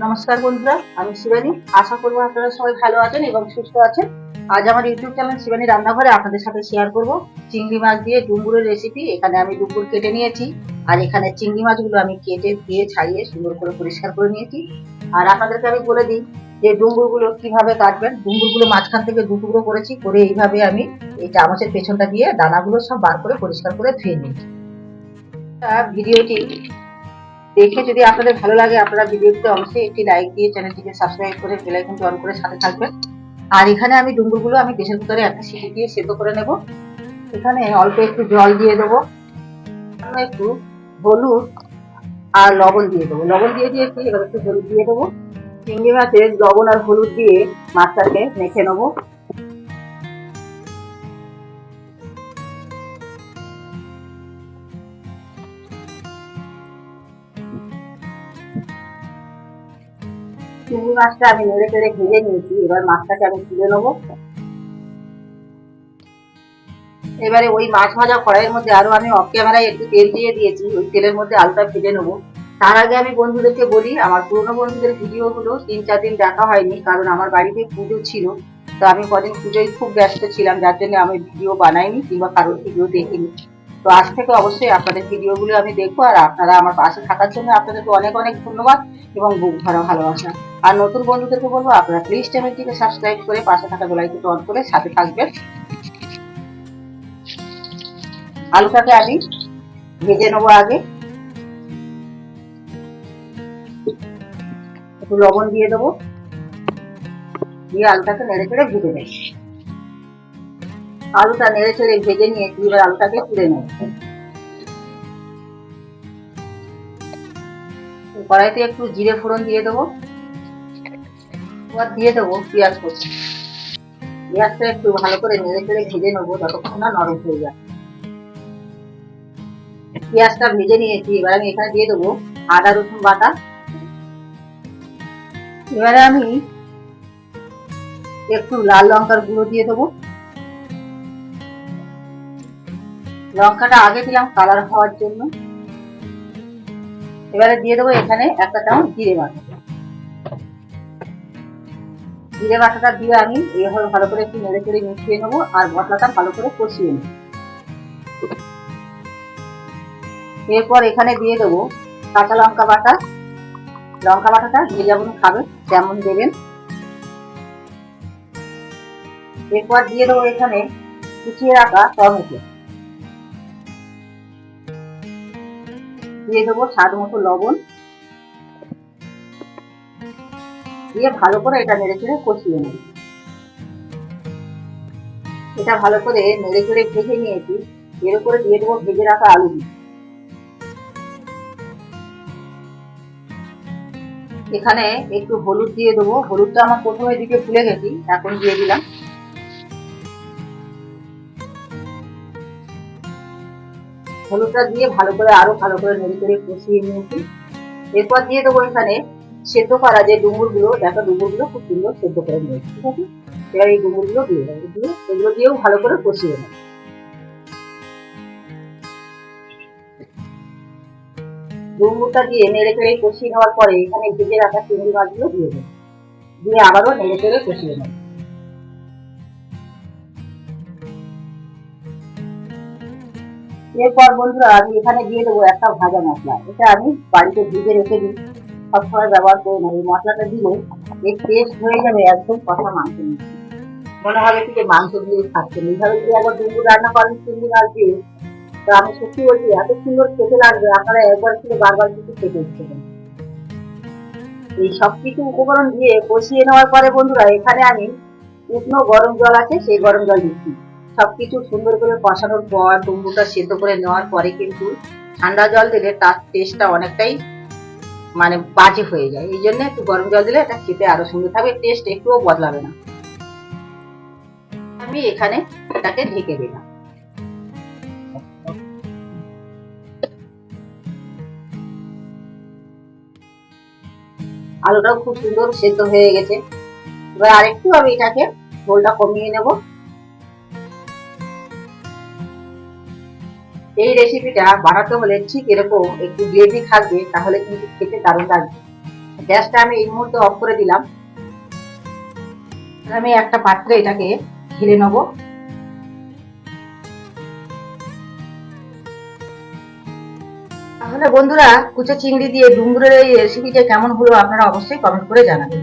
নমস্কার বন্ধুরা, আমি শিবানী। আশা করব আপনারা সবাই ভালো আছেন এবং সুস্থ আছেন। আজ আমার ইউটিউব চ্যানেল শিবানী রান্নাঘরে আপনাদের সাথে শেয়ার করব চিংড়ি মাছ দিয়ে ডুমুরের রেসিপি এখানে আমি ডুমুর কেটে নিয়েছি আর এখানে চিংড়ি মাছগুলো আমি কেটে ধুয়ে, ছাড়িয়ে, সুন্দর করে পরিষ্কার করে নিয়েছি। আর আপনাদেরকে আমি বলে দিই যে ডুমুরগুলো কীভাবে কাটবেন, ডুমুরগুলো মাঝখান থেকে দু টুকরো করেছি, করে এইভাবে আমি এই চামচের পেছনটা দিয়ে দানাগুলো সব বার করে পরিষ্কার করে ধুয়ে নিয়েছি। ভিডিওটি দেখে যদি আপনাদের ভালো লাগে, আপনারা ভিডিওতে অবশ্যই একটি লাইক দিয়ে চ্যানেলটিকে সাবস্ক্রাইব করে বেল আইকনটি অন করে সাথে থাকবেন। আর এখানে আমি ডুমুরগুলো আমি প্রেসার কুকারে একটা সিটি দিয়ে সেদ্ধ করে নেব। এখানে অল্প একটু জল দিয়ে দেবো। একটু হলুদ আর লবণ দিয়ে দেবো। লবণ দিয়ে দিয়েছি এবার একটু হলুদ দিয়ে দেবো। চিংড়ি মাছের লবণ আর হলুদ দিয়ে মাছটাকে মেখে নেব। চিংড়ি মাছটা আমি নেড়ে চেড়ে ভেজে নিয়েছি। এবার মাছটাকে আমি তুলে নেব। এবারে ওই মাছ ভাজা কড়াইয়ের মধ্যে আরও আমি অফ ক্যামেরায় একটু তেল দিয়ে দিয়েছি। ওই তেলের মধ্যে আলুটা ভেজে নেব। তার আগে আমি বন্ধুদেরকে বলি, আমার পুরোনো বন্ধুদের ভিডিওগুলো তিন চার দিন দেখা হয়নি, কারণ আমার বাড়িতে পুজো ছিল। তো আমি কদিন পুজোয় খুব ব্যস্ত ছিলাম, যার জন্য আমি ভিডিও বানাইনি কিংবা কারোর ভিডিও দেখিনি। তো আজ থেকে অবশ্যই আপনাদের ভিডিওগুলো আমি দেখব আর আপনারা আমার পাশে থাকার জন্য আপনাদেরকে অনেক অনেক ধন্যবাদ এবং বুক ভরা ভালোবাসা। আর নতুন বন্ধুদেরকে বলব, আপনারা প্লিজ চ্যানেলটিকে সাবস্ক্রাইব করে পাশে থাকা বেলাইকনটি অন করে সাথে থাকবেন। আলুটাকে আমি ভেজে নেব আগে। একটু লবণ দিয়ে দেবো। দিয়ে আলুটাকে নেড়ে চেড়ে ভেজে নেব। আলুটা নেড়ে চেড়ে ভেজে নিয়ে এবার আলুটাকে তুলে নেব। কড়াইতে একটু জিরে ফোড়ন দিয়ে দেবো। দিয়ে দেবো পেঁয়াজ কুচি। পেঁয়াজটা একটু ভালো করে নেড়ে চেড়ে ভেজে নেব যতক্ষণ না নরম হয়ে যায়। পেঁয়াজটা ভেজে নিয়েছি, এবার আমি এখানে দিয়ে দেবো আদা, রসুন বাটা। এবারে আমি একটু লাল লঙ্কার গুঁড়ো দিয়ে দেবো। লঙ্কাটা আগে দিলাম কালার হওয়ার জন্য। এবারে দিয়ে দেবো এখানে একটা চামচ জিরে বাটা। জিরে বাটাটা দিয়ে আমি এইভাবে ভালো করে একটু নেড়ে চেড়ে মিশিয়ে নেব আর মশলাটা ভালো করে কষিয়ে নেব। এরপর এখানে দিয়ে দেবো কাঁচা লঙ্কা বাটা। লঙ্কা বাটাটা যে যেমন খাবেন তেমন দেবেন। এরপর দিয়ে দেবো এখানে কুচিয়ে রাখা টমেটো। দিয়ে দেবো স্বাদ মতো লবণ। দিয়ে ভালো করে এটা নেড়ে চেড়ে কষিয়ে নেব। এটা ভালো করে নেড়ে চেড়ে ভেজে নিয়েছি। এর উপরে দিয়ে দেবো ভেজে রাখা আলু এখানে একটু হলুদ দিয়ে দেবো। হলুদটা আমার প্রথমে দিকে ভুলে গেছি, এখন দিয়ে দিলাম। হলুদটা দিয়ে ভালো করে আরও ভালো করে নেড়ে করে কষিয়ে নিয়েছি। এরপর দিয়ে দেবো এখানে সেদ্ধ করা যে ডুমুরগুলো, দেখো ডুমুরগুলো খুব সুন্দর সেদ্ধ করে নিয়েছি, ঠিক আছে? এবার এই ডুমুরগুলো দিয়ে দেবো, দিয়ে এগুলো দিয়েও ভালো করে কষিয়ে নেব। ডুমুরটা দিয়ে নেড়ে চেড়ে কষিয়ে নেওয়ার পরে এখানে ভেজে রাখা চিংড়ি মাছগুলো দিয়ে দেবো। দিয়ে আবারও নেড়ে চেড়ে কষিয়ে নেব। এরপর বন্ধুরা আমি এখানে দিয়ে দেবো একটা ভাজা মশলা। এটা আমি বাড়িতে ভিজে রেখে দিই। সবসময় ব্যবহার করি না। এই মশলাটা দিলে এর টেস্ট হয়ে যাবে একদম কষা মাংস মনে হবে কি যে মাংস দিয়ে খাচ্ছেন। এইভাবে যদি একবার ডুমুর রান্না করেন চিংড়ি দিয়ে, তো আমি সত্যি বলছি, এত সুন্দর খেতে লাগবে। আপনারা একবার খেলে বারবার কিছু খেতে ইচ্ছে এই সব কিছু উপকরণ দিয়ে কষিয়ে নেওয়ার পরে বন্ধুরা, এখানে আমি উষ্ণ গরম জল আছে, সেই গরম জল দিচ্ছি। সবকিছু সুন্দর করে কষানোর পর ডুমুরটা সেদ্ধ করে নেওয়ার পরে কিন্তু ঠান্ডা জল দিলে তার টেস্টটা অনেকটাই মানে বাজে হয়ে যায়। এই জন্য একটু গরম জল দিলে এটা খেতে আরও সুন্দর থাকবে টেস্ট একটুও বদলাবে না। আমি এখানে এটাকে ঢেকে দিলাম। আলুটাও খুব সুন্দর সেদ্ধ হয়ে গেছে। এবার আরেকটু আমি এটাকে ঝোলটা কমিয়ে নেব। এই রেসিপিটা বানাতে হলে ঠিক এরকম একটু গ্রেভি থাকবে তাহলে কিন্তু খেতে দারুণ লাগবে। গ্যাসটা আমি এই মুহূর্তে অফ করে দিলাম। আমি একটা পাত্রে এটাকে ঢেলে নেব। তাহলে বন্ধুরা, কুচো চিংড়ি দিয়ে ডুমুরের এই রেসিপিটা কেমন হলো আপনারা অবশ্যই কমেন্ট করে জানাবেন।